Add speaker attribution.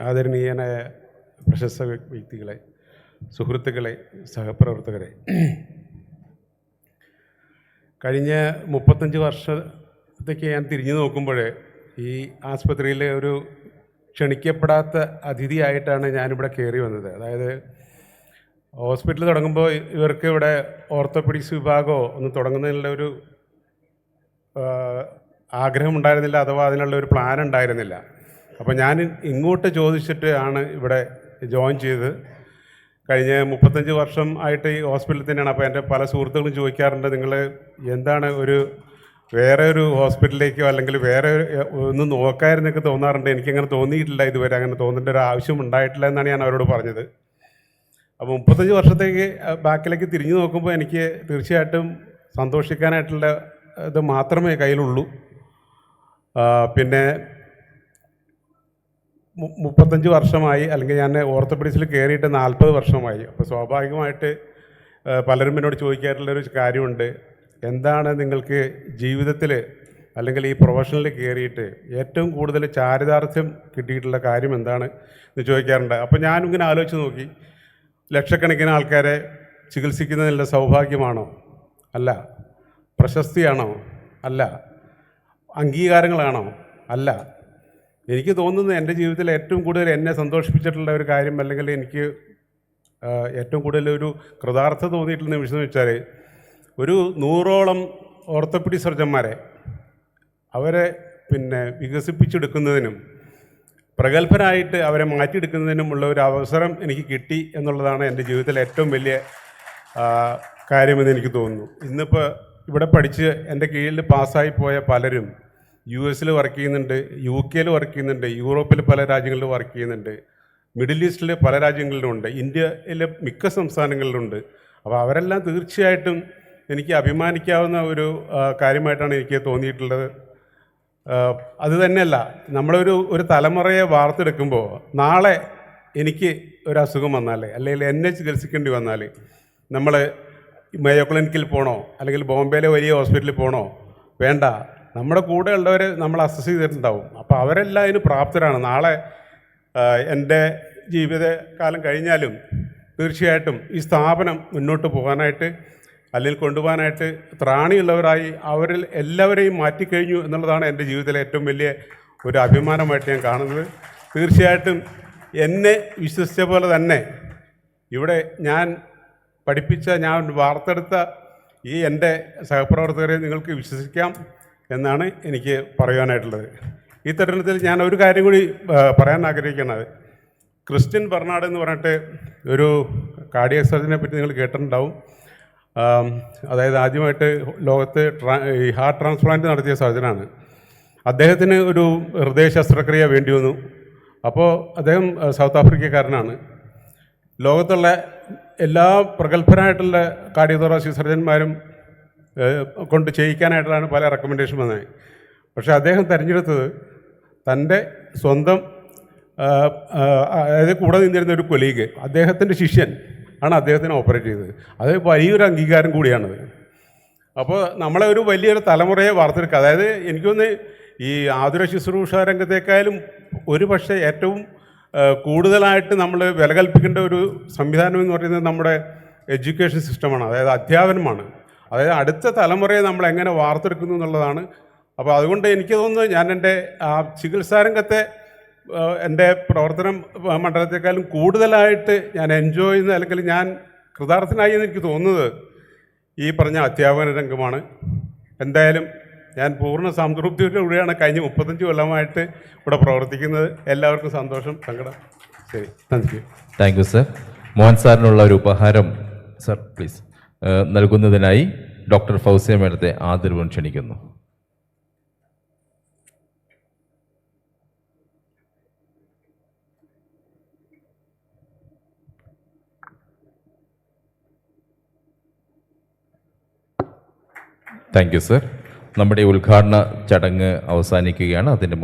Speaker 1: ആദരണീയനായ പ്രശസ്ത വ്യക്തികളെ സുഹൃത്തുക്കളെ സഹപ്രവർത്തകരെ. കഴിഞ്ഞ മുപ്പത്തഞ്ച് വർഷത്തേക്ക് ഞാൻ തിരിഞ്ഞു നോക്കുമ്പോൾ ഈ ആസ്പത്രിയിലെ ഒരു ക്ഷണിക്കപ്പെടാത്ത അതിഥിയായിട്ടാണ് ഞാനിവിടെ കയറി വന്നത്. അതായത് ഹോസ്പിറ്റൽ തുടങ്ങുമ്പോൾ ഇവർക്ക് ഇവിടെ ഓർത്തോപെഡിക്സ് വിഭാഗമോ ഒന്ന് തുടങ്ങുന്നതിനുള്ള ഒരു ആഗ്രഹം ഉണ്ടായിരുന്നില്ല അഥവാ അതിനുള്ള ഒരു പ്ലാൻ ഉണ്ടായിരുന്നില്ല. അപ്പോൾ ഞാൻ ഇങ്ങോട്ട് ചോദിച്ചിട്ട് ആണ് ഇവിടെ ജോയിൻ ചെയ്തത് കഴിഞ്ഞ മുപ്പത്തഞ്ച് വർഷം ആയിട്ട് ഈ ഹോസ്പിറ്റലിൽ തന്നെയാണ്. അപ്പോൾ എന്റെ പല സുഹൃത്തുക്കളും ചോദിക്കാറുണ്ട് നിങ്ങൾ എന്താണ് ഒരു വേറെ ഒരു ഹോസ്പിറ്റലിലേക്കോ അല്ലെങ്കിൽ വേറെ ഒന്ന് നോക്കായിരുന്നൊക്കെ തോന്നാറുണ്ട്. എനിക്കങ്ങനെ തോന്നിയിട്ടില്ല ഇതുവരെ. അങ്ങനെ തോന്നേണ്ട ഒരു ആവശ്യം ഉണ്ടായിട്ടില്ല എന്നാണ് ഞാൻ അവരോട് പറഞ്ഞത്. അപ്പോൾ മുപ്പത്തഞ്ച് വർഷത്തേക്ക് ബാക്കിലേക്ക് തിരിഞ്ഞു നോക്കുമ്പോൾ എനിക്ക് തീർച്ചയായിട്ടും സന്തോഷിക്കാനായിട്ടുള്ള ഇത് മാത്രമേ കയ്യിലുള്ളൂ. പിന്നെ മുപ്പത്തഞ്ച് വർഷമായി അല്ലെങ്കിൽ ഞാൻ ഓർത്തോപെഡിക്സിൽ കയറിയിട്ട് നാൽപ്പത് വർഷമായി. അപ്പോൾ സ്വാഭാവികമായിട്ട് പലരും എന്നോട് ചോദിക്കാറുള്ളൊരു കാര്യമുണ്ട്. എന്താണ് നിങ്ങൾക്ക് ജീവിതത്തിൽ അല്ലെങ്കിൽ ഈ പ്രൊഫഷനിൽ കയറിയിട്ട് ഏറ്റവും കൂടുതൽ ചാരിതാർത്ഥ്യം കിട്ടിയിട്ടുള്ള കാര്യം എന്താണ് എന്ന് ചോദിക്കാറുണ്ട്. അപ്പോൾ ഞാനും ഇങ്ങനെ ആലോചിച്ച് നോക്കി. ലക്ഷക്കണക്കിന് ആൾക്കാരെ ചികിത്സിക്കുന്നതിനുള്ള സൗഭാഗ്യമാണോ? അല്ല. പ്രശസ്തിയാണോ? അല്ല. അംഗീകാരങ്ങളാണോ? അല്ല. എനിക്ക് തോന്നുന്നത് എന്റെ ജീവിതത്തിൽ ഏറ്റവും കൂടുതൽ എന്നെ സന്തോഷിപ്പിച്ചിട്ടുള്ള ഒരു കാര്യം അല്ലെങ്കിൽ എനിക്ക് ഏറ്റവും കൂടുതൽ ഒരു കൃതാർത്ഥത തോന്നിയിട്ടുള്ള നിമിഷം എന്ന് വെച്ചാൽ ഒരു നൂറോളം ഓർത്തപ്പിടി സർജന്മാരെ അവരെ പിന്നെ വികസിപ്പിച്ചെടുക്കുന്നതിനും പ്രഗത്ഭരായിട്ട് അവരെ മാറ്റിയെടുക്കുന്നതിനുമുള്ള ഒരു അവസരം എനിക്ക് കിട്ടി എന്നുള്ളതാണ് എന്റെ ജീവിതത്തിലെ ഏറ്റവും വലിയ കാര്യമെന്ന് എനിക്ക് തോന്നുന്നു. ഇന്നിപ്പോൾ ഇവിടെ പഠിച്ച് എന്റെ കീഴിൽ പാസ്സായി പോയ പലരും യു എസിൽ വർക്ക് ചെയ്യുന്നുണ്ട് യു കെയിൽ വർക്ക് ചെയ്യുന്നുണ്ട് യൂറോപ്പിൽ പല രാജ്യങ്ങളിൽ വർക്ക് ചെയ്യുന്നുണ്ട് മിഡിൽ ഈസ്റ്റിൽ പല രാജ്യങ്ങളിലുമുണ്ട് ഇന്ത്യയിലെ മിക്ക സംസ്ഥാനങ്ങളിലുണ്ട്. അപ്പോൾ അവരെല്ലാം തീർച്ചയായിട്ടും എനിക്ക് അഭിമാനിക്കാവുന്ന ഒരു കാര്യമായിട്ടാണ് എനിക്ക് തോന്നിയിട്ടുള്ളത്. അത് തന്നെയല്ല നമ്മളൊരു ഒരു തലമുറയെ വാർത്തെടുക്കുമ്പോൾ നാളെ എനിക്ക് ഒരു അസുഖം വന്നാൽ അല്ലെങ്കിൽ എന്നെ ചികിത്സിക്കേണ്ടി വന്നാൽ നമ്മൾ മേയോ ക്ലിനിക്കിൽ പോകണോ അല്ലെങ്കിൽ ബോംബെയിലെ വലിയ ഹോസ്പിറ്റലിൽ പോകണോ വേണ്ട. നമ്മുടെ കൂടെ ഉള്ളവർ നമ്മൾ അസസ് ചെയ്തിട്ടുണ്ടാവും. അപ്പോൾ അവരെല്ലാം അതിന് പ്രാപ്തരാണ്. നാളെ എന്റെ ജീവിതകാലം കഴിഞ്ഞാലും തീർച്ചയായിട്ടും ഈ സ്ഥാപനം മുന്നോട്ട് പോകാനായിട്ട് അല്ലെങ്കിൽ കൊണ്ടുപോകാനായിട്ട് ത്രാണിയുള്ളവരായി അവരിൽ എല്ലാവരെയും മാറ്റിക്കഴിഞ്ഞു എന്നുള്ളതാണ് എന്റെ ജീവിതത്തിലെ ഏറ്റവും വലിയ ഒരു അഭിമാനമായിട്ട് ഞാൻ കാണുന്നത്. തീർച്ചയായിട്ടും എന്നെ വിശ്വസിച്ച പോലെ തന്നെ ഇവിടെ ഞാൻ പഠിപ്പിച്ച ഞാൻ വാർത്തെടുത്ത ഈ എന്റെ സഹപ്രവർത്തകരെ നിങ്ങൾക്ക് വിശ്വസിക്കാം. എന്നാണ് എനിക്ക് പറയാനായിട്ടുള്ളത്. ഈ തരുണത്തിൽ ഞാൻ ഒരു കാര്യം കൂടി പറയാൻ ആഗ്രഹിക്കുന്നത്. ക്രിസ്ത്യൻ ബർണാഡ് എന്ന് പറഞ്ഞിട്ട് ഒരു കാർഡിയക് സർജനെ പറ്റി നിങ്ങൾ കേട്ടിട്ടുണ്ടാവും. അതായത് ആദ്യമായിട്ട് ലോകത്ത് ട്രാ ഈ ഹാർട്ട് ട്രാൻസ്പ്ലാന്റ് നടത്തിയ സർജനാണ് അദ്ദേഹത്തിന് ഒരു ഹൃദയ ശസ്ത്രക്രിയ വേണ്ടി വന്നു. അപ്പോൾ അദ്ദേഹം സൗത്ത് ആഫ്രിക്കക്കാരനാണ്. ലോകത്തുള്ള എല്ലാ പ്രഗത്ഭരായിട്ടുള്ള കാർഡിയോതോറാസി സർജന്മാരും കൊണ്ട് ചെയ്യിക്കാനായിട്ടാണ് പല റെക്കമെൻഡേഷൻ വന്നത്. പക്ഷേ അദ്ദേഹം തിരഞ്ഞെടുത്തത് തന്റെ സ്വന്തം അതായത് കൂടെ നിന്നിരുന്ന ഒരു കൊലീഗ് അദ്ദേഹത്തിന്റെ ശിഷ്യൻ ആണ് അദ്ദേഹത്തിനെ ഓപ്പറേറ്റ് ചെയ്തത്. അത് വലിയൊരു അംഗീകാരം കൂടിയാണത് അപ്പോൾ നമ്മളെ ഒരു വലിയൊരു തലമുറയെ വാർത്തെടുക്കുക. അതായത് എനിക്കൊന്ന് ഈ ആതുര ശുശ്രൂഷ രംഗത്തേക്കാളും ഒരു പക്ഷേ ഏറ്റവും കൂടുതലായിട്ട് നമ്മൾ വില കൽപ്പിക്കേണ്ട ഒരു സംവിധാനം എന്ന് പറയുന്നത് നമ്മുടെ എഡ്യൂക്കേഷൻ സിസ്റ്റമാണ് അതായത് അധ്യാപനമാണ്. അതായത് അടുത്ത തലമുറയെ നമ്മൾ എങ്ങനെ വാർത്തെടുക്കുന്നു എന്നുള്ളതാണ്. അപ്പോൾ അതുകൊണ്ട് എനിക്ക് തോന്നുന്നു ഞാൻ എന്റെ ആ ചികിത്സാരംഗത്തെ എന്റെ പ്രവർത്തനം മണ്ഡലത്തെക്കാളും കൂടുതലായിട്ട് ഞാൻ എൻജോയ് ചെയ്യുന്ന അല്ലെങ്കിൽ ഞാൻ കൃതാർത്ഥനായി എന്ന് എനിക്ക് തോന്നുന്നത് ഈ പറഞ്ഞ അധ്യാപന രംഗമാണ്. എന്തായാലും ഞാൻ പൂർണ സംതൃപ്തിയോടുകൂടിയാണ് കഴിഞ്ഞ മുപ്പത്തഞ്ച് കൊല്ലമായിട്ട് ഇവിടെ പ്രവർത്തിക്കുന്നത്. എല്ലാവർക്കും സന്തോഷം സങ്കടം. ശരി thank you
Speaker 2: thank you sir Mohan സാറിനുള്ള ഒരു ഉപഹാരം സർ പ്ലീസ് നൽകുന്നതിനായി ഡോക്ടർ ഫൗസിയ മേഡത്തെ ആദരവും ക്ഷണിക്കുന്നു. താങ്ക് യു സർ നമ്മുടെ ഉദ്ഘാടന ചടങ്ങ് അവസാനിക്കുകയാണ്. അതിന്റെ